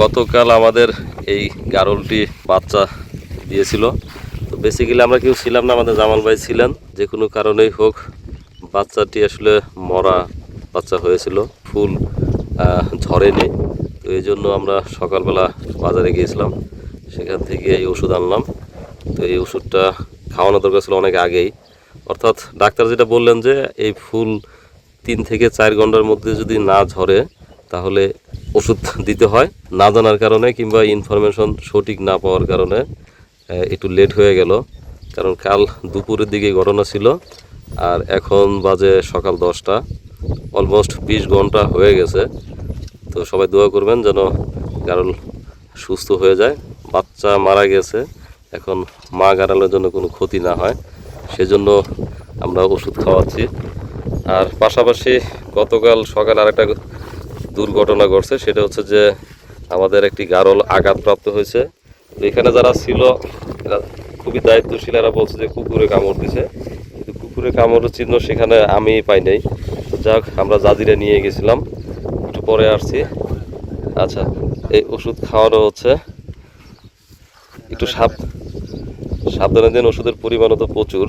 গতকাল আমাদের এই গারলটি বাচ্চা দিয়েছিল। তো বেসিক্যালি আমরা কেউ ছিলাম না, আমাদের জামাল ভাই ছিলেন। যে কোনো কারণেই হোক, বাচ্চাটি আসলে মরা বাচ্চা হয়েছিল। ফুল ঝরেনি। তো এই জন্য আমরা সকালবেলা বাজারে গিয়েছিলাম। সেখান থেকে এই ওষুধ আনলাম। তো এই ওষুধটা খাওয়ানো দরকার ছিল অনেক আগেই। অর্থাৎ ডাক্তার যেটা বললেন যে, এই ফুল তিন থেকে চার ঘণ্টার মধ্যে যদি না ঝরে, তাহলে ওষুধ দিতে হয়, না জানার কারণে কিংবা ইনফরমেশন সঠিক না পাওয়ার কারণে একটু লেট হয়ে গেল। কারণ কাল দুপুরের দিকে ঘটনা ছিল, আর এখন বাজে সকাল দশটা অলমোস্ট বিশ ঘণ্টা হয়ে গেছে। তো সবাই দোয়া করবেন যেন গারল সুস্থ হয়ে যায়। বাচ্চা মারা গেছে, এখন মা গারালের জন্য কোনো ক্ষতি না হয়, সেজন্য আমরা ওষুধ খাওয়াচ্ছি। আর পাশাপাশি গতকাল সকাল আরেকটা দুর্ঘটনা ঘটছে, সেটা হচ্ছে যে আমাদের একটি গারল আঘাতপ্রাপ্ত হয়েছে। তো এখানে যারা ছিল খুবই দায়িত্বশীল, এরা বলছে যে কুকুরে কামড় দিছে। কিন্তু কুকুরে কামড়ের চিহ্ন সেখানে আমি পাই নাই। তো যাক, আমরা জাজিরে নিয়ে গেছিলাম। একটু পরে আসছি। আচ্ছা এই ওষুধ খাওয়ানো হচ্ছে। একটু সাব, সাবধানে দিন, ওষুধের পরিমাণও তো প্রচুর।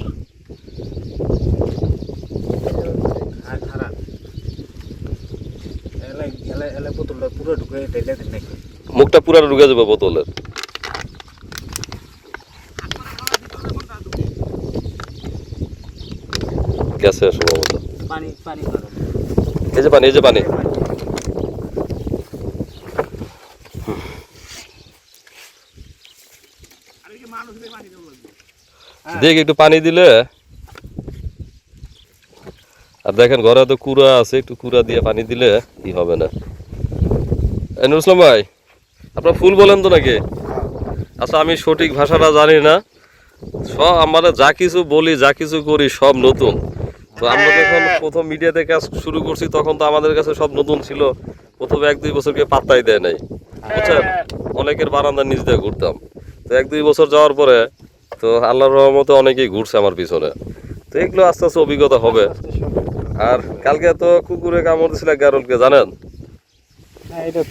পুরো ঢুকে মুখটা পুরো ঢুকে যাবে বোতলের সম্ভবত পানি পানি এই যে পানি এই যে পানি। দেখ একটু পানি দিলে। আর দেখেন ঘরে তো কুড়া আছে একটু কুড়া দিয়ে পানি দিলে কি হবে না। ইসলাম ভাই, আপনার ফুল বলেন তো নাকি? আচ্ছা আমি সঠিক ভাষাটা জানি না। সব আমরা যা কিছু বলি, যা কিছু করি, সব নতুন। তো আমরা যখন প্রথম মিডিয়াতে কাজ শুরু করছি, তখন তো আমাদের কাছে সব নতুন ছিল। প্রথম এক দুই বছরকে পাত্তাই দেয় নাই। বুঝছেন? অনেকের বারান্দার নিচ দিয়ে ঘুরতাম। তো এক দুই বছর যাওয়ার পরে, তো আল্লাহর রহমতে অনেকেই ঘুরছে আমার পিছনে। তো এগুলো আস্তে আস্তে অভিজ্ঞতা হবে। আর কালকে তো কুকুরে কামড় দিছিল গারলকে, জানেন? এটা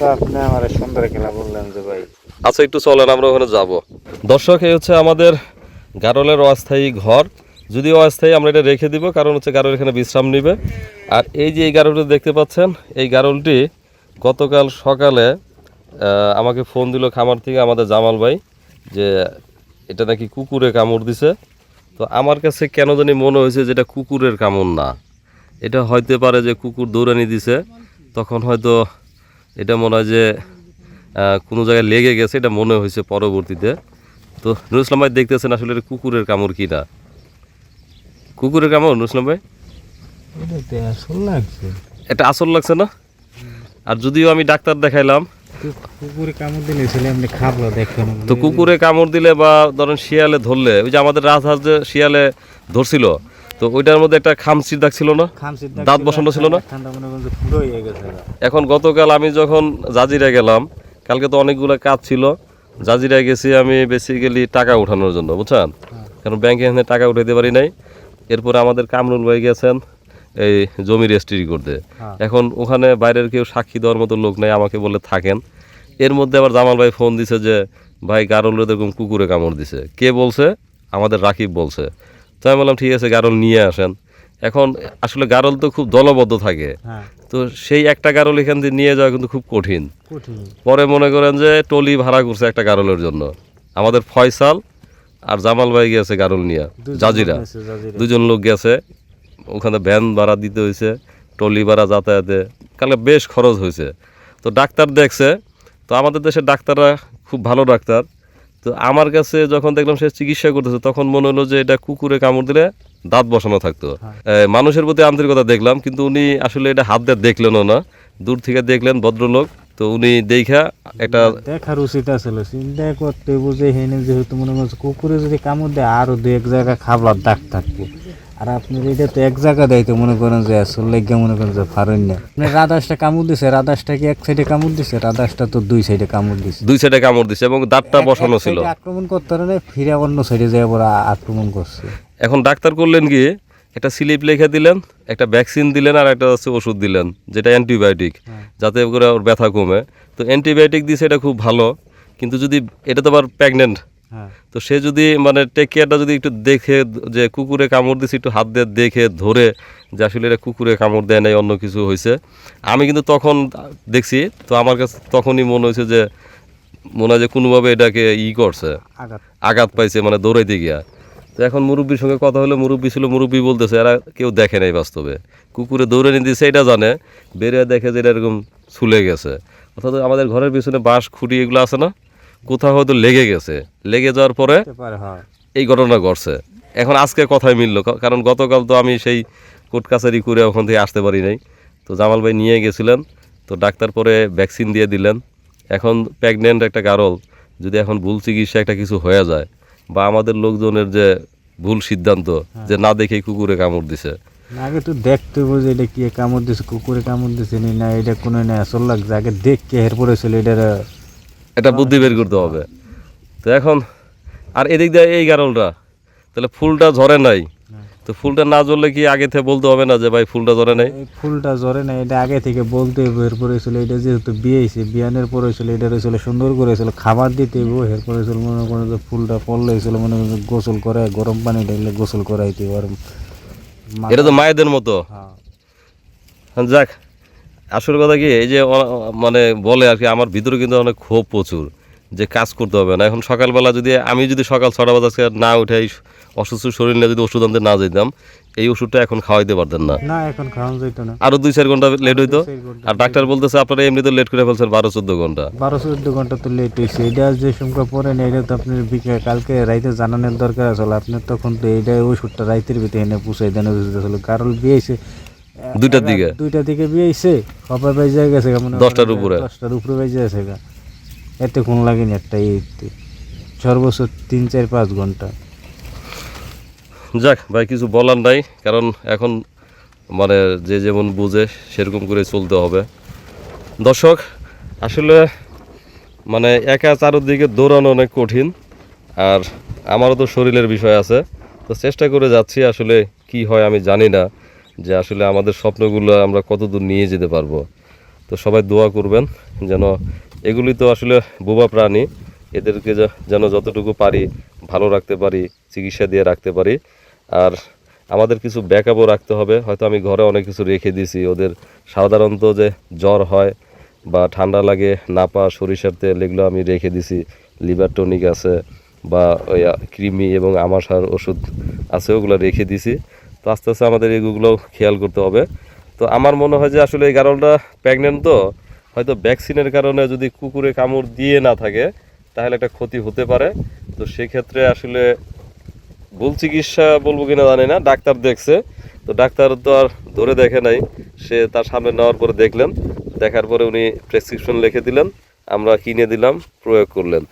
বললেন যে ভাই। আচ্ছা একটু চলেন, আমরা ওখানে যাব। দর্শক, এই হচ্ছে আমাদের গারলের অস্থায়ী ঘর। যদি অস্থায়ী, আমরা এটা রেখে দিব, কারণ হচ্ছে গারল এখানে বিশ্রাম নিবে। আর এই যে এই গারলটি দেখতে পাচ্ছেন, এই গারলটি গতকাল সকালে আমাকে ফোন দিল খামার থেকে আমাদের জামাল ভাই, যে এটা নাকি কুকুরে কামড় দিছে। তো আমার কাছে কেন জানি মনে হয়েছে যে এটা কুকুরের কামড় না। এটা হইতে পারে যে কুকুর দৌড়ানি দিছে, তখন হয়তো এটা মনে হয় যে কোনো জায়গায় লেগে গেছে এটা মনে হয়েছে পরবর্তীতে। তো নুর ইসলাম ভাই দেখতেছেন আসলে এটা কুকুরের কামড় কি না কুকুরের কামড় নুর ইসলাম ভাই? এটা আসল লাগছে। এটা আসল লাগছে না? আর যদিও আমি ডাক্তার দেখাইলাম কুকুরে কামড় দিলে ছেলে আপনি খাবলো দেখেন তো কুকুরে কামড় দিলে বা ধরেন শিয়ালে ধরলে ওই যে আমাদের রাজহাঁস যে শিয়ালে ধরছিল তো ওইটার মধ্যে একটা খামচির দাগ ছিল না? দাঁত বসানো ছিল না? হয়ে। এখন গতকাল আমি যখন জাজিরা গেলাম কালকে তো অনেকগুলো কাজ ছিল জাজিরা গেছি আমি বেসিক্যালি টাকা উঠানোর জন্য বুঝছেন? কারণ ব্যাংকে এখানে টাকা উঠাইতে পারি নাই। এরপরে আমাদের কামরুল ভাই গেছেন এই জমি রেজিস্ট্রি করতে। হ্যাঁ। এখন ওখানে বাইরের কেউ সাক্ষী দেওয়ার মতো লোক নেই আমাকে বলে থাকেন। এর মধ্যে আবার জামাল ভাই ফোন দিছে যে ভাই গারল এরকম কুকুরে কামড় দিছে। কে বলছে? আমাদের রাকিব বলছে। তো আমি বললাম ঠিক আছে গারল নিয়ে আসেন। এখন আসলে গারল তো খুব দলবদ্ধ থাকে। হ্যাঁ। তো সেই একটা গারল এখান দিয়ে নিয়ে যাওয়া কিন্তু খুব কঠিন। কঠিন। পরে মনে করেন যে টলি ভাড়া করছে একটা গারলের জন্য। আমাদের ফয়সাল আর জামাল ভাই গেছে গারল নিয়ে। জাজিরা। দুজন লোক গেছে। ওখানে ভ্যান ভাড়া দিতে হয়েছে টলি ভাড়া যাতায়াতে। কালে বেশ খরচ হয়েছে। তো ডাক্তার দেখছে। তো আমাদের দেশের ডাক্তাররা খুব ভালো ডাক্তার। তো আমার কাছে যখন দেখলাম সে চিকিৎসা করতেছে তখন মনে হলো যে এটা কুকুরে কামড় দিলে দাঁত বসানো থাকতো। এ, মানুষের প্রতি আন্তরিকতা দেখলাম কিন্তু উনি আসলে এটা হাত দিয়ে দেখলেনও না। দূর থেকে দেখলেন ভদ্রলোক তো উনি দেখা একটা দেখার উচিত আসলে চিন্তা করতে বুঝে হেনে যেহেতু মনে হচ্ছে কুকুরে যদি কামড় দেয় আরও দু এক জায়গায় খাবার দাগ থাকব। আর আপনি এটা তো এক জায়গা দেয় তো মনে করেন যে আসল লেগে মনে করেন যে ফারেন না। আপনি রাধাসটা কামড় দিছে রাধাসটা কি এক সাইডে কামড় দিছে? রাধাসটা তো দুই সাইডে কামড় দিছে। দুই সাইডে কামড় দিছে এবং দাঁতটা বসানো ছিল। আক্রমণ করতে পারে ফিরে অন্য সাইডে যায় ওরা আক্রমণ করছে। এখন ডাক্তার করলেন কি একটা স্লিপ লিখে দিলেন একটা ভ্যাকসিন দিলেন আর একটা হচ্ছে ওষুধ দিলেন যেটা অ্যান্টিবায়োটিক যাতে করে ওর ব্যথা কমে। তো অ্যান্টিবায়োটিক দিছে এটা খুব ভালো কিন্তু যদি এটা তো আবার প্রেগনেন্ট তো সে যদি মানে টেক কেয়ারটা যদি একটু দেখে যে কুকুরে কামড় দিছে একটু হাত দিয়ে দেখে ধরে যে আসলে এটা কুকুরে কামড় দেয় নাই অন্য কিছু হয়েছে আমি কিন্তু তখন দেখছি তো আমার কাছে তখনই মনে হয়েছে যে মনে হয় যে কোনোভাবে এটাকে ই করছে। আঘাত। আঘাত পাইছে মানে দৌড়াইতে গিয়া। তো এখন মুরব্বীর সঙ্গে কথা হলে মুরব্বী ছিল মুরব্বী বলতেছে এরা কেউ দেখে নাই বাস্তবে। কুকুরে দৌড়ে নিয়ে দিয়েছে এটা জানে। বেরিয়ে দেখে যে এটা এরকম ছুলে গেছে। অর্থাৎ আমাদের ঘরের পিছনে বাঁশ খুঁটি এগুলো আছে না? কোথাও হয়তো লেগে গেছে। লেগে যাওয়ার পরে হ্যাঁ। এই ঘটনা ঘটছে। এখন আজকে কথাই মিললো কারণ গতকাল তো আমি সেই কোর্ট কাছারি করে ওখান থেকে আসতে পারি নাই। তো জামাল ভাই নিয়ে গেছিলেন তো ডাক্তার পরে ভ্যাকসিন দিয়ে দিলেন। এখন প্রেগনেন্ট একটা গারল যদি এখন ভুল চিকিৎসা একটা কিছু হয়ে যায় বা আমাদের লোকজনের যে ভুল সিদ্ধান্ত যে না দেখেই কুকুরে কামড় দিছে। আগে তো দেখতে হবে যে এটা কি কামড় দিছে কুকুরে কামড় দিছে না এটা কোনো না আসল লাগছে। আগে দেখকে এরপরে ছিল এটার এটা বুদ্ধি বের করতে হবে। তো এখন আর এদিক দিয়ে এই গারলটা তাহলে ফুলটা ঝরে নাই। তো ফুলটা না ঝরলে কি আগে থেকে বলতে হবে না যে ভাই ফুলটা ঝরে নাই? ফুলটা জ্বরে নাই এটা আগে থেকে বলতে হইব এরপরে ছিল এটা যেহেতু বিয়েছে বিয়ানের পরে ছিল এটা হয়েছিল সুন্দর করে ছিল খাবার দিতে হইব এরপরে ছিল মনে করেন যে ফুলটা পড়লে ছিল মনে করেন গোসল করে গরম পানি ঢাইলে গোসল করাইতে আর এটা তো মায়েদের মতো। হ্যাঁ। যাক। আসল কথা কি এই যে মানে বলে আর কি আমার ভিতরে কিন্তু অনেক ক্ষোভ প্রচুর যে কাজ করতে হবে না। এখন সকালবেলা যদি আমি যদি সকাল ছটা বাজে আজকে না উঠে এই অসুস্থ শরীর নিয়ে যদি ওষুধ আনতে না যেতাম এই ওষুধটা এখন খাওয়াইতে পারতেন না। না এখন খাওয়ানো যাইতো না। আরও দুই চার ঘণ্টা লেট হইতো। আর ডাক্তার বলতেছে আপনারা এমনিতে লেট করে ফেলছেন বারো চোদ্দ ঘণ্টা। বারো চোদ্দ ঘণ্টা তো লেট হয়েছে এটা যে সংখ্যা পরে না এটা তো আপনার বিকেল কালকে রাইতে জানানোর দরকার আসলে আপনার তখন তো এইটা ওষুধটা রাইতের ভিতরে এনে পুষাই দেন কারণ বিয়েছে দুইটার দিকে? দুইটার দিকে বিয়েছে কবে বেজে গেছে মনে করেন দশটার যে উপরে? দশটার উপরে বেজে গেছে গা। এতে কোন লাগেনি একটা এইতে সর্বোচ্চ তিন চার পাঁচ ঘণ্টা যাক ভাই কিছু বলার নাই কারণ এখন মানে যে যেমন বুঝে সেরকম করে চলতে হবে দর্শক আসলে মানে একা চারোদিকে দৌড়ানো অনেক কঠিন আর আমারও তো শরীরের বিষয় আছে তো চেষ্টা করে যাচ্ছি আসলে কি হয় আমি জানি না যে আসলে আমাদের স্বপ্নগুলো আমরা কতদূর নিয়ে যেতে পারব। তো সবাই দোয়া করবেন যেন এগুলি তো আসলে বোবা প্রাণী, এদেরকে যেন যতটুকু পারি ভালো রাখতে পারি, চিকিৎসা দিয়ে রাখতে পারি। আর আমাদের কিছু ব্যাকআপও রাখতে হবে। হয়তো আমি ঘরে অনেক কিছু রেখে দিয়েছি। ওদের সাধারণত যে জ্বর হয় বা ঠান্ডা লাগে, নাপা, সরিষার তেল, এগুলো আমি রেখে দিছি লিভার টনিক আছে বা ওই কৃমি এবং আমাশার ওষুধ আছে, ওগুলো রেখে দিছি তো আস্তে আস্তে আমাদের এগুলো খেয়াল করতে হবে। তো আমার মনে হয় যে আসলে এই গারলটা প্রেগনেন্ট তো, হয়তো ভ্যাকসিনের কারণে যদি কুকুরে কামড় দিয়ে না থাকে, তাহলে একটা ক্ষতি হতে পারে। তো সেক্ষেত্রে আসলে ভুল চিকিৎসা বলব কিনা জানি না, ডাক্তার দেখছে। তো ডাক্তার তো আর ধরে দেখে নাই, সে তার সামনে নেওয়ার পরে দেখলেন, দেখার পরে উনি প্রেসক্রিপশন লিখে দিলেন, আমরা কিনে দিলাম, প্রয়োগ করলেন।